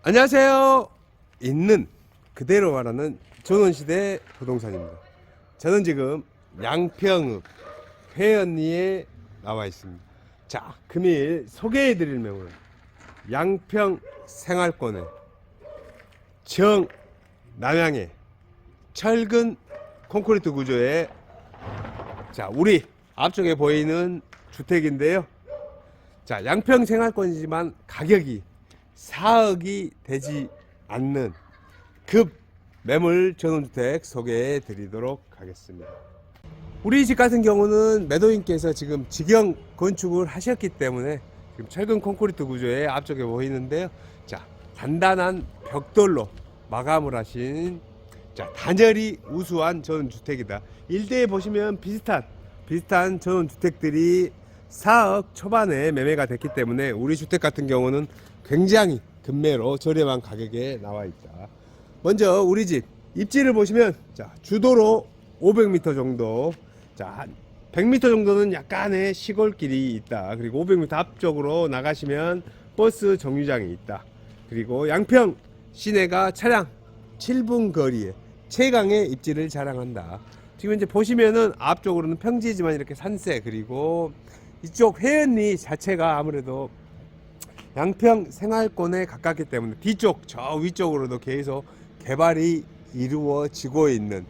안녕하세요. 있는 그대로 말하는 조선시대 부동산입니다. 저는 지금 양평읍 회원리에 나와 있습니다. 자, 금일 소개해 드릴 매물. 양평 생활권의 정 남양의 철근 콘크리트 구조의 자, 우리 앞쪽에 보이는 주택인데요. 자, 양평 생활권이지만 가격이 4억이 되지 않는 급 매물 전원주택 소개해 드리도록 하겠습니다. 우리 집 같은 경우는 매도인께서 지금 직영 건축을 하셨기 때문에 지금 철근 콘크리트 구조의 앞쪽에 보이는데요. 자, 단단한 벽돌로 마감을 하신 자, 단열이 우수한 전원주택이다. 일대에 보시면 비슷한 비슷한 전원주택들이 4억 초반에 매매가 됐기 때문에 우리 주택 같은 경우는 굉장히 금매로 저렴한 가격에 나와 있다. 먼저 우리 집 입지를 보시면 자, 주도로 500m 정도 자, 한 100m 정도는 약간의 시골길이 있다. 그리고 500m 앞쪽으로 나가시면 버스 정류장이 있다. 그리고 양평 시내가 차량 7분 거리에 최강의 입지를 자랑한다. 지금 이제 보시면은 앞쪽으로는 평지지만 이렇게 산세 그리고 이쪽 해안리 자체가 아무래도 양평 생활권에 가깝기 때문에 뒤쪽 저 위쪽으로도 계속 개발이 이루어지고 있는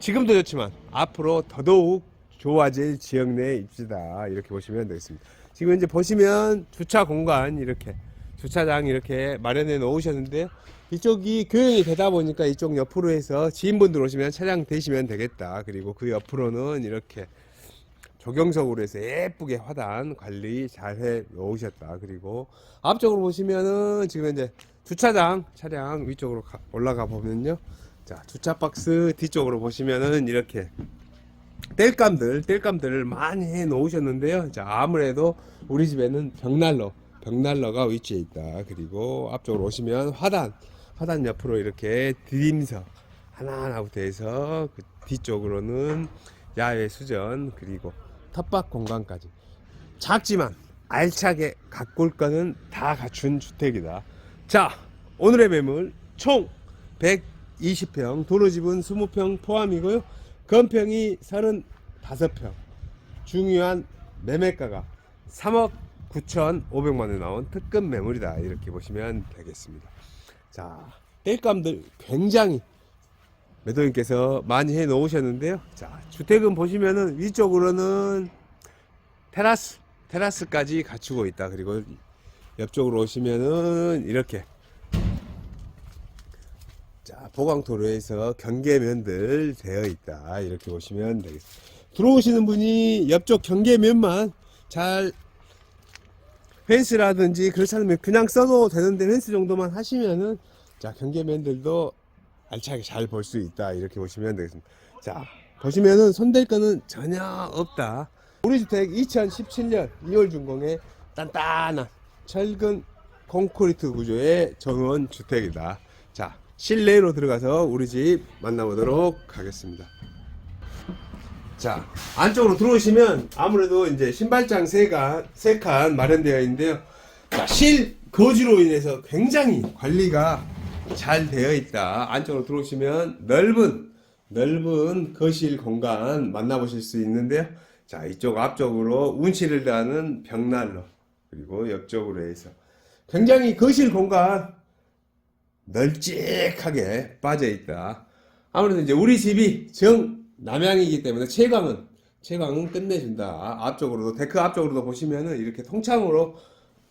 지금도 좋지만 앞으로 더더욱 좋아질 지역 내 입지다 이렇게 보시면 되겠습니다. 지금 이제 보시면 주차 공간 이렇게 주차장 이렇게 마련해 놓으셨는데요. 이쪽이 교행이 되다 보니까 이쪽 옆으로 해서 지인분들 오시면 차량 대시면 되겠다. 그리고 그 옆으로는 이렇게 조경석으로 해서 예쁘게 화단 관리 잘 해 놓으셨다. 그리고 앞쪽으로 보시면은 지금 이제 주차장 차량 위쪽으로 가- 올라가 보면요. 자, 주차 박스 뒤쪽으로 보시면은 이렇게 땔감들, 땔감들을 많이 해 놓으셨는데요. 자, 아무래도 우리 집에는 벽난로, 벽난로가 위치해 있다. 그리고 앞쪽으로 오시면 화단, 화단 옆으로 이렇게 디딤석 하나하나부터 해서 그 뒤쪽으로는 야외 수전, 그리고 텃밭 공간까지. 작지만 알차게 가꿀 거는 다 갖춘 주택이다. 자, 오늘의 매물 총 120평, 도로집은 20평 포함이고요. 건평이 35평. 중요한 매매가가 3억 9,500만 원 나온 특급 매물이다. 이렇게 보시면 되겠습니다. 자, 땔감들 굉장히 매도인께서 많이 해 놓으셨는데요. 자, 주택은 보시면은 위쪽으로는 테라스, 테라스까지 갖추고 있다. 그리고 옆쪽으로 오시면은 이렇게 자, 보강도로에서 경계면들 되어 있다. 이렇게 보시면 되겠습니다. 들어오시는 분이 옆쪽 경계면만 잘 펜스라든지 그렇지 않으면 그냥 써도 되는데 펜스 정도만 하시면은 자, 경계면들도 알차게 잘 볼 수 있다. 이렇게 보시면 되겠습니다. 자, 보시면은 손댈 거는 전혀 없다. 우리 주택 2017년 2월 준공의 단단한 철근 콘크리트 구조의 정원 주택이다. 자, 실내로 들어가서 우리 집 만나보도록 하겠습니다. 자, 안쪽으로 들어오시면 아무래도 이제 신발장 세간, 세칸 마련되어 있는데요. 자, 실 거지로 인해서 굉장히 관리가 잘 되어 있다. 안쪽으로 들어오시면 넓은, 넓은 거실 공간 만나보실 수 있는데요. 자, 이쪽 앞쪽으로 운치를 다는 벽난로, 그리고 옆쪽으로 해서 굉장히 거실 공간 널찍하게 빠져 있다. 아무래도 이제 우리 집이 정 남향이기 때문에 채광은 채광은 끝내준다. 앞쪽으로도 데크 앞쪽으로도 보시면은 이렇게 통창으로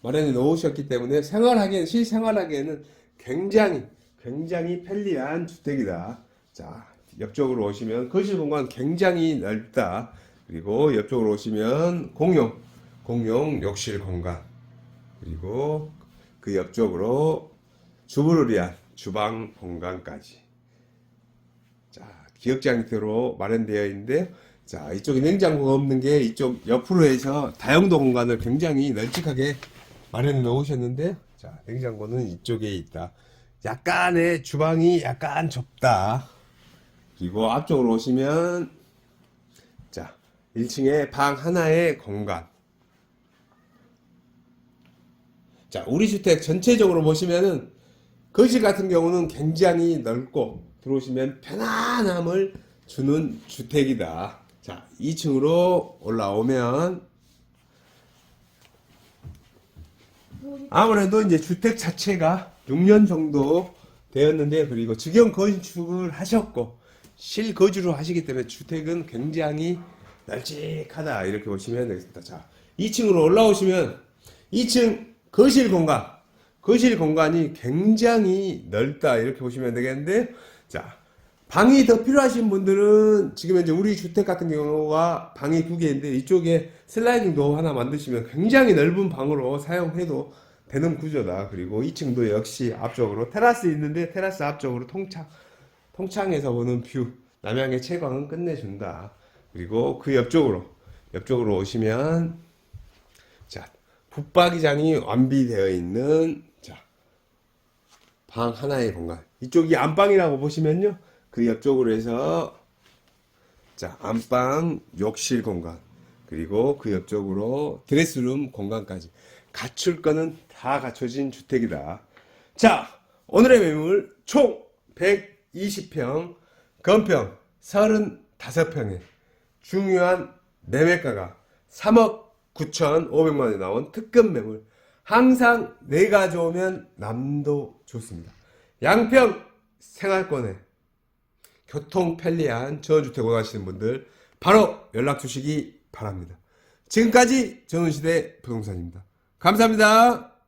마련해 놓으셨기 때문에 생활하기엔 실생활하기에는 굉장히 굉장히 편리한 주택이다. 자 옆쪽으로 오시면 거실 공간 굉장히 넓다. 그리고 옆쪽으로 오시면 공용 공용 욕실 공간 그리고 그 옆쪽으로 주부를 위한 주방 공간까지. 자, 기역자 형태로 마련되어 있는데, 자, 이쪽에 냉장고가 없는 게 이쪽 옆으로 해서 다용도 공간을 굉장히 널찍하게 마련해 놓으셨는데, 자, 냉장고는 이쪽에 있다. 약간의 주방이 약간 좁다. 그리고 앞쪽으로 오시면, 자, 1층에 방 하나의 공간. 자, 우리 주택 전체적으로 보시면은 거실 같은 경우는 굉장히 넓고 들어오시면 편안함을 주는 주택이다. 자, 2층으로 올라오면 아무래도 이제 주택 자체가 6년 정도 되었는데 그리고 직영 건축을 하셨고 실거주로 하시기 때문에 주택은 굉장히 널찍하다 이렇게 보시면 되겠습니다. 자, 2층으로 올라오시면 2층 거실 공간 거실 공간이 굉장히 넓다 이렇게 보시면 되겠는데 자 방이 더 필요하신 분들은 지금 현재 우리 주택 같은 경우가 방이 두 개인데 이쪽에 슬라이딩 도어 하나 만드시면 굉장히 넓은 방으로 사용해도 되는 구조다. 그리고 2층도 역시 앞쪽으로 테라스 있는데 테라스 앞쪽으로 통창 통창에서 보는 뷰 남양의 채광은 끝내준다. 그리고 그 옆쪽으로 옆쪽으로 오시면 자 붙박이장이 완비되어 있는 자 방 하나의 공간. 이쪽이 안방이라고 보시면요. 그 옆쪽으로 해서 자, 안방 욕실 공간. 그리고 그 옆쪽으로 드레스룸 공간까지. 갖출 거는 다 갖춰진 주택이다. 자, 오늘의 매물 총 120평, 건평 35평에 중요한 매매가가 3억 9천5백만 원에 나온 특급 매물. 항상 내가 좋으면 남도 좋습니다. 양평 생활권에 교통 편리한 전원주택 원하시는 분들 바로 연락 주시기 바랍니다. 지금까지 전원시대 부동산입니다. 감사합니다.